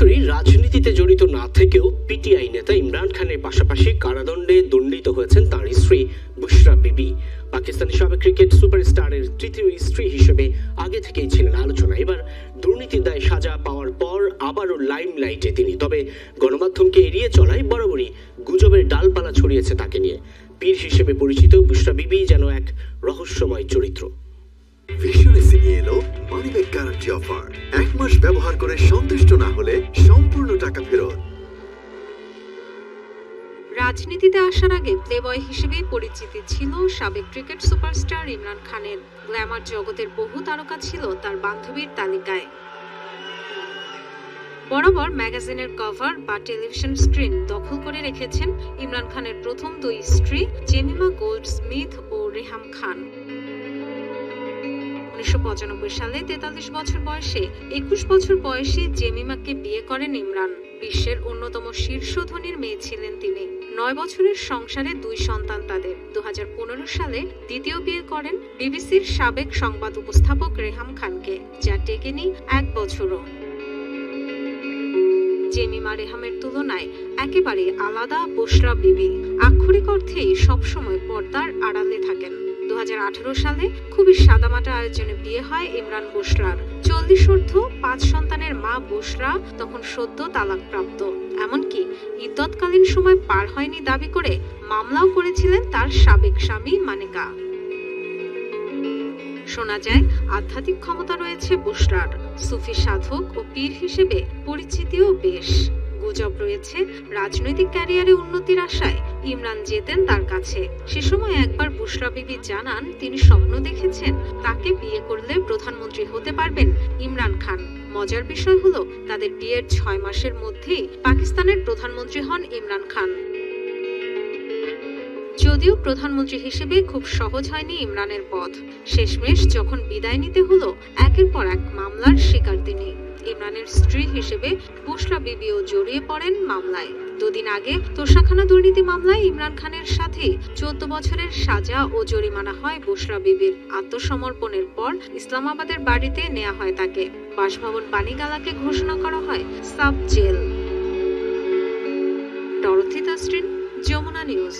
সরাসরি রাজনীতিতে জড়িত না থেকেও পিটিআই নেতা ইমরান খানের পাশাপাশি কারাদণ্ডে দণ্ডিত হয়েছেন তার স্ত্রী বুশরা বিবি। পাকিস্তানি সাবেক ক্রিকেট সুপারস্টারের তৃতীয় স্ত্রী হিসেবে আগে থেকেই ছিলেন আলোচনা। এবার দুর্নীতির দায় সাজা পাওয়ার পর আবারও লাইমলাইটে তিনি। তবে গণমাধ্যমকে এড়িয়ে চলায় বরাবরই গুজবের ডালপালা ছড়িয়েছে তাকে নিয়ে। পীর হিসেবে পরিচিত বুশরা বিবি যেন এক রহস্যময় চরিত্র। ভীষণ এলো মানিব্যাগ গ্যারান্টি অফার এক মাস ব্যবহার করে সন্তুষ্ট না হলে সম্পূর্ণ টাকা ফেরত। রাজনীতিতে আসার আগে প্লেবয় হিসেবেই পরিচিতি ছিল সাবেক ক্রিকেট সুপারস্টার ইমরান খানের। গ্ল্যামার জগতের বহু তারকা ছিল তার বান্ধবীর তালিকায়। বরাবর ম্যাগাজিনের কভার বা টেলিভিশন স্ক্রিন দখল করে রেখেছেন ইমরান খানের প্রথম দুই স্ত্রী, জেমিমা গোল্ড স্মিথ ও রেহাম খান। উনিশশো পঁচানব্বই সালে তেতাল্লিশ বছর বয়সে একুশ বছর বয়সে জেমিমাকে বিয়ে করেন ইমরান। বিশ্বের অন্যতম শীর্ষ ধনীর মেয়ে ছিলেন তিনি। নয় বছরের সংসারে দুই সন্তান তাদের। দু হাজার পনেরো সালে দ্বিতীয় বিয়ে করেন বিবিসির সাবেক সংবাদ উপস্থাপক রেহাম খানকে, যা টেকেনি এক বছরও। জেমিমা রেহামের তুলনায় একেবারে আলাদা, বসরা বিবি। আক্ষরিক অর্থেই সবসময় পর্দার আড়ালে থাকেন। দুহাজার আঠারো সালে খুবই সাদামাটা আয়োজনে বিয়ে হয়, ইমরান বুশরার। চল্লিশ পাঁচ সন্তানের মা বুশরা তখন সদ্য তালাকপ্রাপ্ত। এমনকি ইদ্যৎকালীন সময় পার হয়নি দাবি করে মামলাও করেছিলেন তার সাবেক স্বামী মানিকা। শোনা যায়, আধ্যাত্মিক ক্ষমতা রয়েছে বুশরার। সুফি সাধক ও পীর হিসেবে পরিচিতিও বেশ। গুজব রয়েছে রাজনৈতিক ক্যারিয়ারে উন্নতির আশায়। ইমরান যেতেন তার কাছে। সে সময় একবার বুশরা বিবি জানান, তিনি স্বপ্ন দেখেছেন, তাকে বিয়ে করলে প্রধানমন্ত্রী হতে পারবেন ইমরান খান। মজার বিষয় হলো, তাদের বিয়ের ছয় মাসের মধ্যেই পাকিস্তানের প্রধানমন্ত্রী হন ইমরান খান। যদিও প্রধানমন্ত্রী হিসেবে খুব সহজ হয়নি ইমরানের পথ। শেষমেশ যখন বিদায় নিতে হলো, একের পর এক মামলার শিকার তিনি ইমরানের স্ত্রী হিসেবে বুশরা বিবিও জড়িয়ে পড়েন মামলায়। দুদিন আগে তোষাখানা দুর্নীতি মামলায় ইমরান খানের সাথে চোদ্দ বছরের সাজা ও জরিমানা হয় বুশরা বিবির আত্মসমর্পণের পর ইসলামাবাদের বাড়িতে নেওয়া হয় তাকে। বাসভবন পানিগালাকে ঘোষণা করা হয় sub jail. Dorothy Tasrin, Jamuna news.